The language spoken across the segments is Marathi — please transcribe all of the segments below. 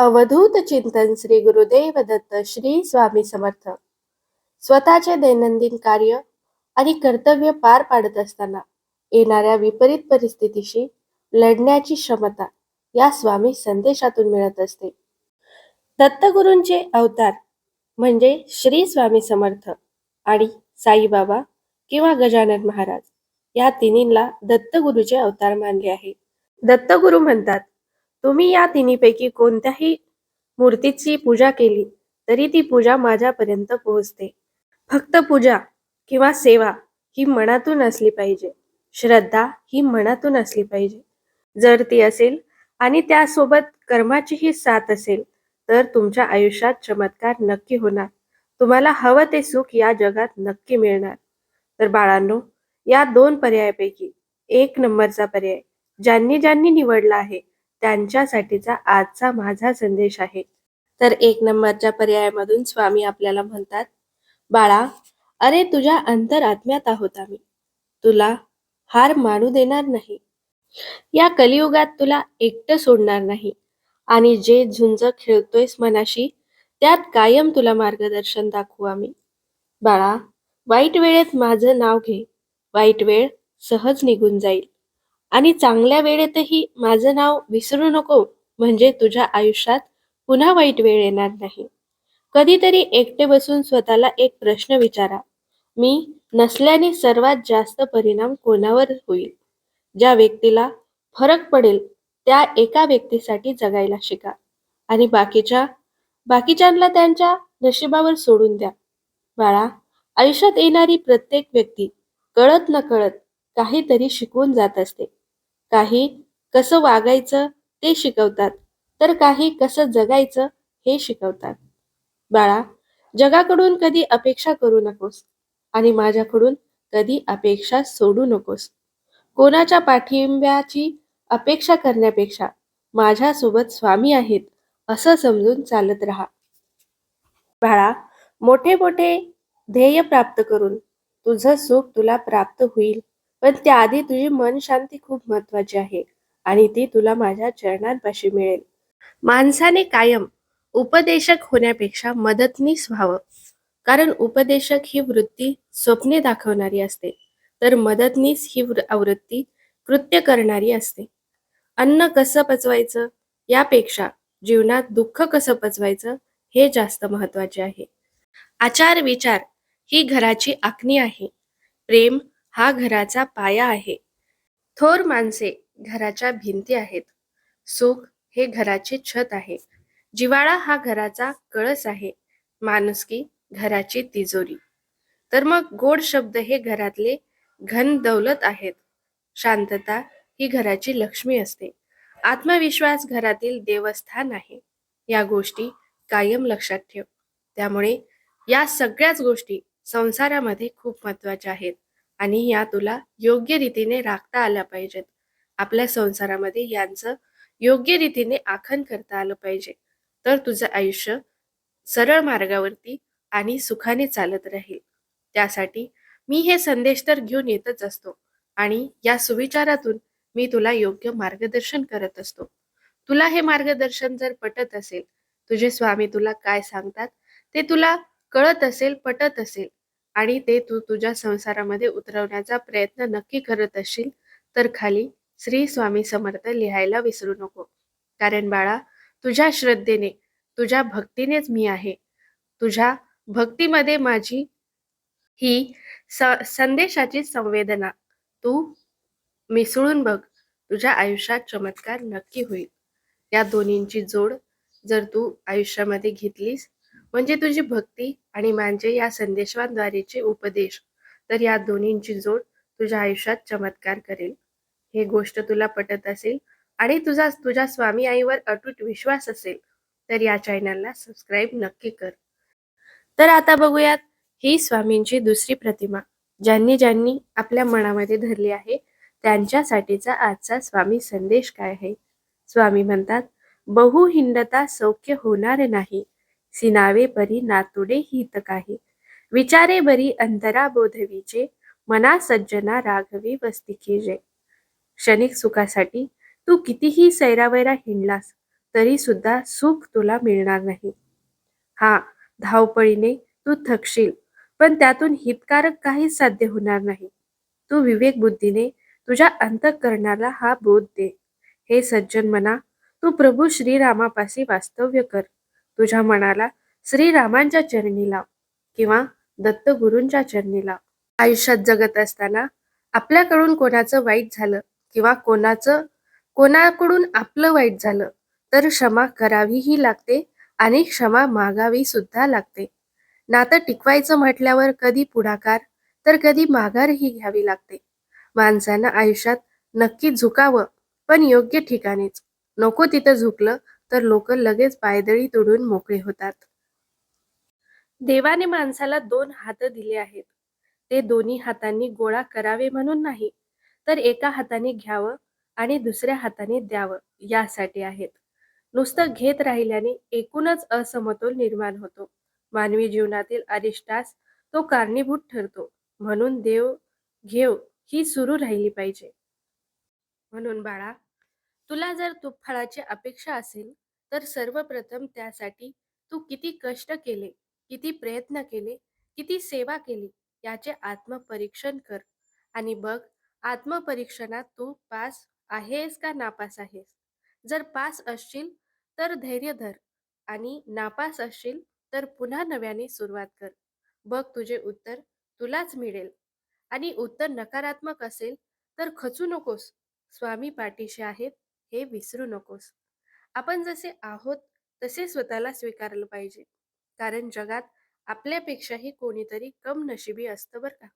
अवधूत चिंतन श्री गुरुदेव दत्त श्री स्वामी समर्थ. स्वतःचे दैनंदिन कार्य आणि कर्तव्य पार पाडत असताना येणाऱ्या विपरीत परिस्थितीशी लढण्याची क्षमता या स्वामी संदेशातून मिळत असते. दत्तगुरूंचे अवतार म्हणजे श्री स्वामी समर्थ आणि साईबाबा किंवा गजानन महाराज या तिन्हींना दत्तगुरूचे अवतार मानले आहे. दत्तगुरू म्हणतात तुम्ही या तिन्हीपैकी कोणत्याही मूर्तीची पूजा केली तरी ती पूजा माझ्यापर्यंत पोहोचते. फक्त पूजा किंवा सेवा ही मनातून असली पाहिजे. श्रद्धा ही मनातून असली पाहिजे. जर ती असेल आणि त्यासोबत कर्माचीही साथ असेल तर तुमच्या आयुष्यात चमत्कार नक्की होणार. तुम्हाला हवं ते सुख या जगात नक्की मिळणार. तर बाळांनो या दोन पर्यायापैकी एक नंबरचा पर्याय ज्यांनी ज्यांनी निवडला आहे त्यांच्यासाठीचा आजचा माझा संदेश आहे. तर एक नंबरच्या पर्यायामधून स्वामी आपल्याला म्हणतात बाळा अरे तुझ्या अंतरात्म्यात आहोत आम्ही. तुला हार मानू देणार नाही. या कलियुगात तुला एकटं सोडणार नाही. आणि जे झुंज खेळतोयस मनाशी त्यात कायम तुला मार्गदर्शन दाखवू आम्ही. बाळा वाईट वेळेत माझं नाव घे. वाईट वेळ सहज निघून जाईल. आणि चांगल्या वेळेतही माझं नाव विसरू नको म्हणजे तुझ्या आयुष्यात पुन्हा वाईट वेळ येणार नाही. कधीतरी एकटे बसून स्वतःला एक प्रश्न विचारा. मी नसल्याने सर्वात जास्त परिणाम कोणावर होईल? ज्या व्यक्तीला फरक पडेल त्या एका व्यक्तीसाठी जगायला शिका. आणि बाकीच्या बाकीच्यांना त्यांच्या नशिबावर सोडून द्या. बाळा आयुष्यात येणारी प्रत्येक व्यक्ती कळत न कळत काहीतरी शिकवून जात असते. काही कसं वागायचं ते शिकवतात तर काही कसं जगायचं हे शिकवतात. बाळा जगाकडून कधी अपेक्षा करू नकोस आणि माझ्याकडून कधी अपेक्षा सोडू नकोस. कोणाच्या पाठिंब्याची अपेक्षा करण्यापेक्षा माझ्यासोबत स्वामी आहेत असं समजून चालत राहा. बाळा मोठे मोठे ध्येय प्राप्त करून तुझं सुख तुला प्राप्त होईल. पण त्याआधी तुझी मन शांती खूप महत्वाची आहे आणि ती तुला माझ्या चरणांपाशी मिळेल. माणसाने कायम उपदेशक होण्यापेक्षा मदतनीस व्हावं. कारण उपदेशक ही वृत्ती स्वप्ने दाखवणारी असते. तर मदतनीस ही वृ- आवृत्ती कृत्य करणारी असते. अन्न कसं पचवायचं? यापेक्षा जीवनात दुःख कसं पचवायचं? हे जास्त महत्त्वाचे आहे. आचार विचार ही घराची आखणी आहे. प्रेम हा घराचा पाया आहे. थोर माणसे घराच्या भिंती आहेत. सुख हे घराचे छत आहे. जिवाळा हा घराचा कळस आहे. माणुसकी घराची तिजोरी. तर मग गोड शब्द हे घरातले घन दौलत आहेत. शांतता ही घराची लक्ष्मी असते. आत्मविश्वास घरातील देवस्थान आहे. या गोष्टी कायम लक्षात ठेव. त्यामुळे या सगळ्याच गोष्टी संसारामध्ये खूप महत्त्वाच्या आहेत. आणि या तुला योग्य रीतीने राखता आल्या पाहिजेत. आपल्या संसारामध्ये यांचं योग्य रीतीने आखन करता आलं पाहिजे. तर तुझं आयुष्य सरळ मार्गावरती आणि सुखाने चालत राहील. त्यासाठी मी हे संदेश तर घेऊन येतच असतो आणि या सुविचारातून मी तुला योग्य मार्गदर्शन करत असतो. तुला हे मार्गदर्शन जर पटत असेल तुझे स्वामी तुला काय सांगतात ते तुला कळत असेल पटत असेल आणि ते तू तुझ्या संसारामध्ये उतरवण्याचा प्रयत्न नक्की करत असशील तर खाली श्री स्वामी समर्थ लिहायला विसरू नको. कारण बाळा तुझ्या श्रद्धेने तुझ्या भक्तीनेच मी आहे. तुझ्या भक्तीमध्ये माझी ही स संदेशाची संवेदना तू मिसळून बघ. तुझ्या आयुष्यात चमत्कार नक्की होईल. या दोन्हींची जोड जर तू आयुष्यामध्ये घेतलीस म्हणजे तुझी भक्ती आणि माझे या संदेशांद्वारेचे उपदेश. तर या दोन्हींची जोड तुझ्या आयुष्यात चमत्कार करेल. हे गोष्ट तुला पटत असेल आणि तुझा तुझ्या स्वामी आईवर अटूट विश्वास असेल तर या चॅनलला सबस्क्राईब नक्की कर. तर आता बघूयात ही स्वामींची दुसरी प्रतिमा ज्यांनी ज्यांनी आपल्या मनामध्ये धरली आहे त्यांच्यासाठीचा आजचा स्वामी संदेश काय आहे? स्वामी म्हणतात बहु सौख्य होणार नाही सिनावे बरी नातुडे हित काही. विचारे बरी अंतरा बोधवीचे मना सज्जना राघवी वस्तिकीजे. क्षणिक सुखासाठी तू कितीही सैरावैरा हिंडलास तरी सुद्धा सुख तुला मिळणार नाही. हा धावपळीने तू थकशील पण त्यातून हितकारक काहीच साध्य होणार नाही. तू विवेक बुद्धीने तुझ्या अंतःकरणाला हा बोध दे. हे सज्जन मना तू प्रभू श्रीरामापाशी वास्तव्य कर. तुझ्या मनाला श्रीरामांच्या चरणी लाव किंवा दत्तगुरूंच्या चरणी लाव. आयुष्यात जगत असताना आपल्याकडून कोणाचं वाईट झालं किंवा कोणाचं कोणाकडून आपलं वाईट झालं तर क्षमा करावीही लागते आणि क्षमा मागावी सुद्धा लागते. नातं टिकवायचं म्हटल्यावर कधी पुढाकार तर कधी माघारही घ्यावी लागते. माणसानं आयुष्यात नक्की झुकावं पण योग्य ठिकाणीच. नको तिथं झुकलं तर लोक लगेच पायदळी तोडून मोकळे होतात. देवाने माणसाला दोन हात दिले आहेत. ते दोन्ही हातांनी गोळा करावे म्हणून नाही तर एका हाताने घ्यावं आणि दुसऱ्या हाताने द्यावं यासाठी आहेत. नुसतं घेत राहिल्याने एकूणच असमतोल निर्माण होतो. मानवी जीवनातील अरिष्टास तो कारणीभूत ठरतो. म्हणून देव घेव ही सुरू राहिली पाहिजे. म्हणून बाळा तुला जर तुफळाची अपेक्षा असेल तर सर्वप्रथम त्यासाठी तू किती कष्ट केले किती प्रयत्न केले किती सेवा केली याचे आत्मपरीक्षण कर. आणि बघ आत्मपरीक्षणात तू पास आहेस का नापास आहेस? जर पास असशील तर धैर्य धर आणि नापास असशील तर पुन्हा नव्याने सुरुवात कर. बघ तुझे उत्तर तुलाच मिळेल. आणि उत्तर नकारात्मक असेल तर खचू नकोस. स्वामी पाठीशी आहेत हे विसरू नकोस. आपण जसे आहोत तसे स्वतःला स्वीकारलं पाहिजे. कारण जगात आपल्यापेक्षाही कोणीतरी कम नशिबी असतं बरं का.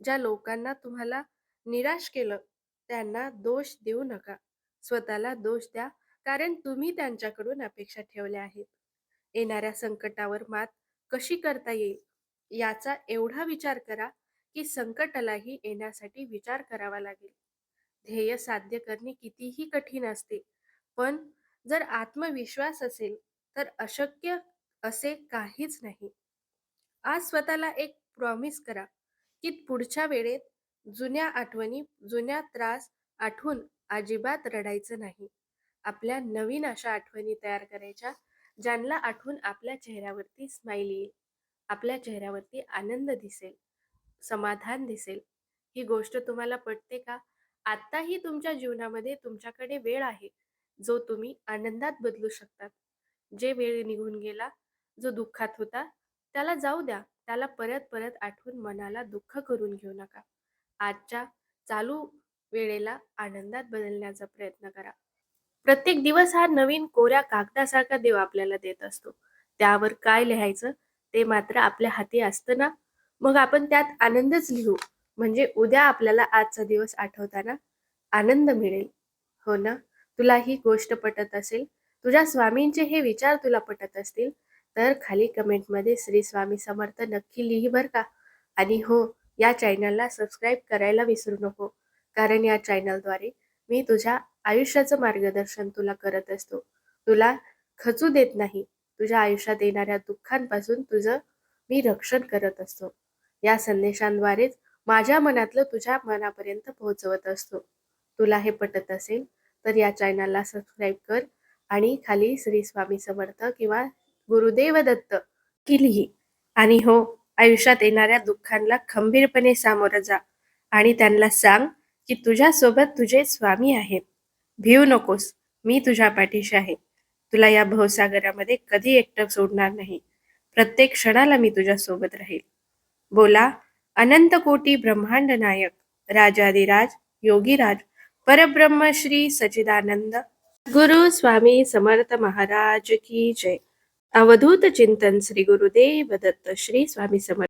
ज्या लोकांना तुम्हाला निराश केलं त्यांना दोष देऊ नका. स्वतःला दोष द्या कारण तुम्ही त्यांच्याकडून अपेक्षा ठेवल्या आहेत. येणाऱ्या संकटावर मात कशी करता येईल? याचा एवढा विचार करा की संकटालाही येण्यासाठी विचार करावा लागेल. ध्येय साध्य करणे कितीही कठीण असते पण जर आत्मविश्वास असेल तर अशक्य असे काहीच नाही. आज स्वतःला एक प्रॉमिस करा की पुढच्या वेळेत जुन्या आठवणी जुन्या त्रास आठवून अजिबात रडायचं नाही. आपल्या नवीन अशा आठवणी तयार करायच्या ज्यांना आठवून आपल्या चेहऱ्यावरती स्माईल येईल. आपल्या चेहऱ्यावरती आनंद दिसेल समाधान दिसेल. ही गोष्ट तुम्हाला पटते का? आत्ताही तुमच्या जीवनामध्ये तुमच्याकडे वेळ आहे. जो तुम्ही आनंदात बदलू शकतात. जे वेळ निघून गेला जो दुःखात होता त्याला जाऊ द्या. त्याला परत परत आठवून मनाला दुःख करून घेऊ नका. आजच्या चालू वेळेला आनंदात बदलण्याचा प्रयत्न करा. प्रत्येक दिवस हा नवीन कोऱ्या कागदासारखा देव आपल्याला देत असतो. त्यावर काय लिहायचं ते मात्र आपल्या हाती असतं ना? मग आपण त्यात आनंदच लिहू. म्हणजे उद्या आपल्याला आजचा दिवस आठवताना आनंद मिळेल. हो ना? तुला ही गोष्ट पटत असेल तुझ्या स्वामींचे हे विचार तुला पटत असतील तर खाली कमेंटमध्ये श्री स्वामी समर्थ नक्की लिही बर का. आणि हो या चॅनलला सबस्क्राईब करायला विसरू नको कारण या चॅनलद्वारे मी तुझ्या आयुष्याचं मार्गदर्शन तुला करत असतो. तुला खचू देत नाही तुझ्या आयुष्यात येणाऱ्या दुःखांपासून तुझं मी रक्षण करत असतो. या संदेशांद्वारेच माझ्या मनातलं तुझ्या मनापर्यंत पोहोचवत असतो. तुला हे पटत असेल तर या चॅनलला सबस्क्राईब कर आणि खाली श्री स्वामी समर्थ किंवा गुरुदेव दत्त की लिही आणि हो आयुष्यात येणाऱ्या दुःखांना खंबीरपणे सामोरं जा आणि त्यांना सांग की तुझ्यासोबत तुझे स्वामी आहेत. भिऊ नकोस मी तुझ्या पाठीशी आहे. तुला या भवसागरामध्ये कधी एकटं सोडणार नाही. प्रत्येक क्षणाला मी तुझ्या सोबत राहील. बोला अनंत कोटी ब्रह्मांड नायक राजाधिराज योगीराज परब्रह्म श्री सचिदानंद गुरु स्वामी समर्थ महाराज की जय। अवधूत चिंतन श्री गुरुदेव दत्त श्री स्वामी समर्थ।